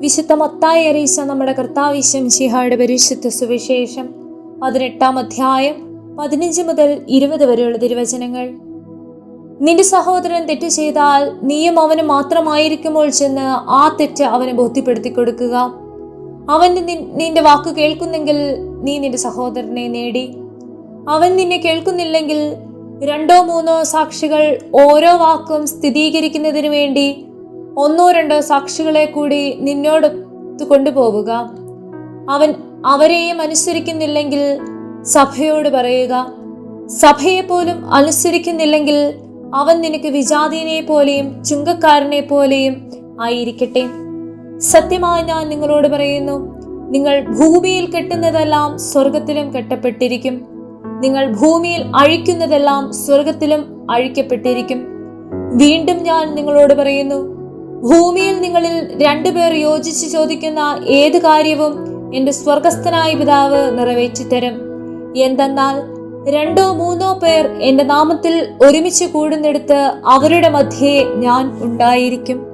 വിശുദ്ധ മത്തായി അറിയിച്ച നമ്മുടെ കർത്താവിശ്യം ശിഹായുടെ പരിശുദ്ധ സുവിശേഷം. പതിനെട്ടാം അധ്യായം പതിനഞ്ച് മുതൽ ഇരുപത് വരെയുള്ള തിരുവചനങ്ങൾ. നിന്റെ സഹോദരൻ തെറ്റ് ചെയ്താൽ നീയും അവന് മാത്രമായിരിക്കുമ്പോൾ ചെന്ന് ആ തെറ്റ് അവനെ ബോധ്യപ്പെടുത്തി കൊടുക്കുക. അവൻ നിന്റെ വാക്ക് കേൾക്കുന്നെങ്കിൽ നീ നിന്റെ സഹോദരനെ നേടി. അവൻ നിന്നെ കേൾക്കുന്നില്ലെങ്കിൽ രണ്ടോ മൂന്നോ സാക്ഷികൾ ഓരോ വാക്കും സ്ഥിരീകരിക്കുന്നതിന് വേണ്ടി ഒന്നോ രണ്ടോ സാക്ഷികളെ കൂടി നിന്നോടൊത്ത് കൊണ്ടുപോവുക. അവൻ അവരെയും അനുസരിക്കുന്നില്ലെങ്കിൽ സഭയോട് പറയുക. സഭയെ പോലും അനുസരിക്കുന്നില്ലെങ്കിൽ അവൻ നിനക്ക് വിജാതീനെ പോലെയും ചുങ്കക്കാരനെ പോലെയും ആയിരിക്കട്ടെ. സത്യമായി ഞാൻ നിങ്ങളോട് പറയുന്നു നിങ്ങൾ ഭൂമിയിൽ കെട്ടുന്നതെല്ലാം സ്വർഗത്തിലും കെട്ടപ്പെട്ടിരിക്കും. നിങ്ങൾ ഭൂമിയിൽ അഴിക്കുന്നതെല്ലാം സ്വർഗത്തിലും അഴിക്കപ്പെട്ടിരിക്കും. വീണ്ടും ഞാൻ നിങ്ങളോട് പറയുന്നു ഭൂമിയിൽ നിങ്ങളിൽ രണ്ടുപേർ യോജിച്ച് ചോദിക്കുന്ന ഏത് കാര്യവും എന്റെ സ്വർഗസ്ഥനായ പിതാവ് നിറവേറ്റി തരും എന്തെന്നാൽ രണ്ടോ മൂന്നോ പേർ എന്റെ നാമത്തിൽ ഒരുമിച്ച് കൂടുന്നിടത്ത് അവരുടെ മധ്യേ ഞാൻ ഉണ്ടായിരിക്കും.